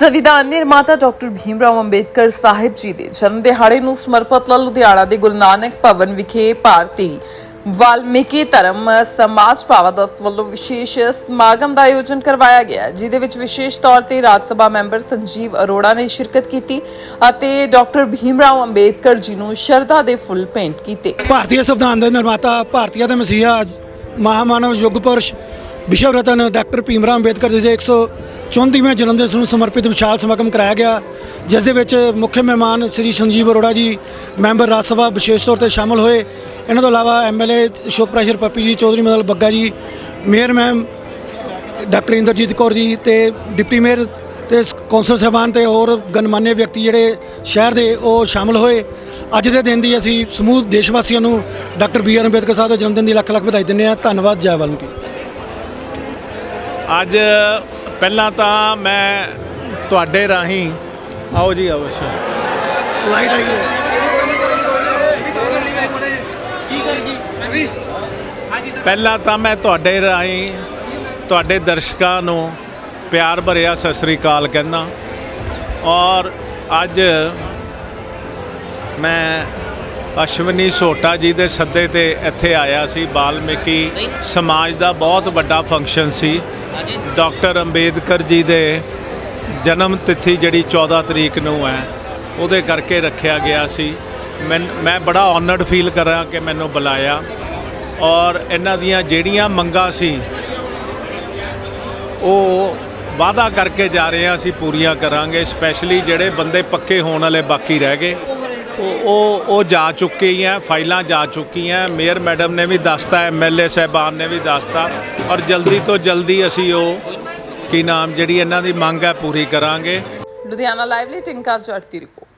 ਸੰਵਿਧਾਨ ਨਿਰਮਾਤਾ ਡਾਕਟਰ ਭੀਮਰਾਓ ਅੰਬੇਦਕਰ ਸਾਹਿਬ ਜੀ ਦੇ ਜਨਮ ਦਿਹਾੜੇ ਨੂੰ ਸਮਰਪਿਤ ਲੁਧਿਆਣਾ ਦੇ ਗੁਰੂ ਨਾਨਕ ਭਵਨ ਵਿਖੇ ਭਾਰਤੀ ਵਾਲਮੀਕੀ ਧਰਮ ਸਮਾਜ ਭਾਵਾਦਸ ਵੱਲੋਂ ਵਿਸ਼ੇਸ਼ ਸਮਾਗਮ ਦਾ ਆਯੋਜਨ ਕਰਵਾਇਆ ਗਿਆ ਜਿਹਦੇ ਵਿੱਚ ਵਿਸ਼ੇਸ਼ ਤੌਰ ਤੇ ਰਾਜ ਸਭਾ ਮੈਂਬਰ ਸੰਜੀਵ ਅਰੋੜਾ ਨੇ ਸ਼ਿਰਕਤ ਕੀਤੀ ਅਤੇ ਡਾਕਟਰ ਭੀਮਰਾਓ ਅੰਬੇਦਕਰ ਜੀ ਨੂੰ ਸ਼ਰਧਾ ਦੇ ਫੁੱਲ ਭੇਂਟ ਕੀਤੇ। ਭਾਰਤੀ ਸੰਵਿਧਾਨ ਦੇ ਨਿਰਮਾਤਾ ਭਾਰਤੀਆ ਦੇ ਮਸੀਹਾ ਮਹਾਮਾਨਵ ਯੁੱਗ ਪੁਰਸ਼, ਵਿਸ਼ਵ ਰਤਨ ਡਾਕਟਰ ਭੀਮਰਾਓ ਅੰਬੇਦਕਰ ਜੀ ਦੇ 134ਵੇਂ ਜਨਮ ਦਿਨ ਨੂੰ ਸਮਰਪਿਤ ਵਿਸ਼ਾਲ ਸਮਾਗਮ ਕਰਾਇਆ ਗਿਆ, ਜਿਸ ਦੇ ਵਿੱਚ ਮੁੱਖ ਮਹਿਮਾਨ ਸ੍ਰੀ ਸੰਜੀਵ ਅਰੋੜਾ ਜੀ, ਮੈਂਬਰ ਰਾਜ ਸਭਾ ਵਿਸ਼ੇਸ਼ ਤੌਰ ਤੇ ਸ਼ਾਮਲ ਹੋਏ। ਇਹਨਾਂ ਤੋਂ ਇਲਾਵਾ ਐਮਐਲਏ ਸ਼ੋਪ੍ਰੈਸ਼ਰ ਪੱਪੀ ਜੀ, Chaudhary Madal Bagga ji, mayor ma'am doctor Inderjit Kaur ji ਤੇ ਡਿਪਟੀ ਮੇਅਰ ਤੇ ਸ- ਕੌਂਸਲ ਸਾਹਿਬਾਨ ਤੇ ਹੋਰ ਗਣਮਾਨਿਆ ਵਿਅਕਤੀ ਜਿਹੜੇ ਸ਼ਹਿਰ ਦੇ ਉਹ ਸ਼ਾਮਲ ਹੋਏ। ਅੱਜ ਦੇ ਦਿਨ ਦੀ ਅਸੀਂ ਸਮੂਹ ਦੇਸ਼ ਵਾਸੀਆਂ ਨੂੰ doctor B R Ambedkar Sahib ਦੇ ਜਨਮ ਦਿਨ ਦੀ ਲੱਖ ਲੱਖ ਵਧਾਈ ਦਿੰਦੇ ਹਾਂ। ਧੰਨਵਾਦ, ਜੈ ਵਾਲਮੀਕੀ ਅੱਜ ਪਹਿਲਾਂ ਤਾਂ ਮੈਂ ਤੁਹਾਡੇ ਰਾਹੀਂ ਆਓ ਜੀ ਅਵਸ਼ ਲਾਈਟ ਆਈ ਪਹਿਲਾਂ ਤਾਂ ਮੈਂ ਤੁਹਾਡੇ ਰਾਹੀਂ ਤੁਹਾਡੇ ਦਰਸ਼ਕਾਂ ਨੂੰ ਪਿਆਰ ਭਰਿਆ ਸਤਿ ਸ੍ਰੀ ਅਕਾਲ ਕਹਿੰਦਾ ਔਰ ਅੱਜ ਮੈਂ ਅਸ਼ਵਨੀ ਸੋਟਾ ਜੀ ਦੇ ਸੱਦੇ ਤੇ ਇੱਥੇ ਆਇਆ ਸੀ। ਬਾਲਮੀਕੀ ਸਮਾਜ ਦਾ ਬਹੁਤ ਵੱਡਾ ਫੰਕਸ਼ਨ ਸੀ। ਡਾਕਟਰ ਅੰਬੇਦਕਰ ਜੀ ਦੇ ਜਨਮ ਤਿਥੀ ਜਿਹੜੀ 14 ਤਰੀਕ ਨੂੰ ਹੈ ਉਹਦੇ ਕਰਕੇ ਰੱਖਿਆ ਗਿਆ ਸੀ। ਮੈਂ ਮੈਂ ਬੜਾ ਆਨਰਡ ਫੀਲ ਕਰਾਂ ਕਿ ਮੈਨੂੰ ਬੁਲਾਇਆ। ਔਰ ਇਹਨਾਂ ਦੀਆਂ ਜਿਹੜੀਆਂ ਮੰਗਾਂ ਸੀ ਉਹ ਵਾਅਦਾ ਕਰਕੇ ਜਾ ਰਹੇ ਹਾਂ ਅਸੀਂ ਪੂਰੀਆਂ ਕਰਾਂਗੇ। ਸਪੈਸ਼ਲੀ ਜਿਹੜੇ ਬੰਦੇ ਪੱਕੇ ਹੋਣ ਵਾਲੇ ਬਾਕੀ ਰਹਿ ਗਏ। ਉਹ ਉਹ ਉਹ ਜਾ ਚੁੱਕੀ ਹੈ, ਫਾਈਲਾਂ ਜਾ ਚੁੱਕੀ ਹੈ। ਮੇਅਰ ਮੈਡਮ ਨੇ ਵੀ ਦੱਸਤਾ ਐਮਐਲਏ ਸਾਹਿਬਾਨ ਨੇ ਵੀ ਦੱਸਤਾ। ਔਰ ਜਲਦੀ ਤੋਂ ਜਲਦੀ ਅਸੀਂ ਉਹ ਕੀ ਨਾਮ ਜਿਹੜੀ ਇਹਨਾਂ ਦੀ ਮੰਗ ਹੈ ਪੂਰੀ ਕਰਾਂਗੇ। ਲੁਧਿਆਣਾ ਲਾਈਵ ਲਈ ਟਿੰਕਾ ਜੱਟ ਦੀ ਰਿਪੋਰਟ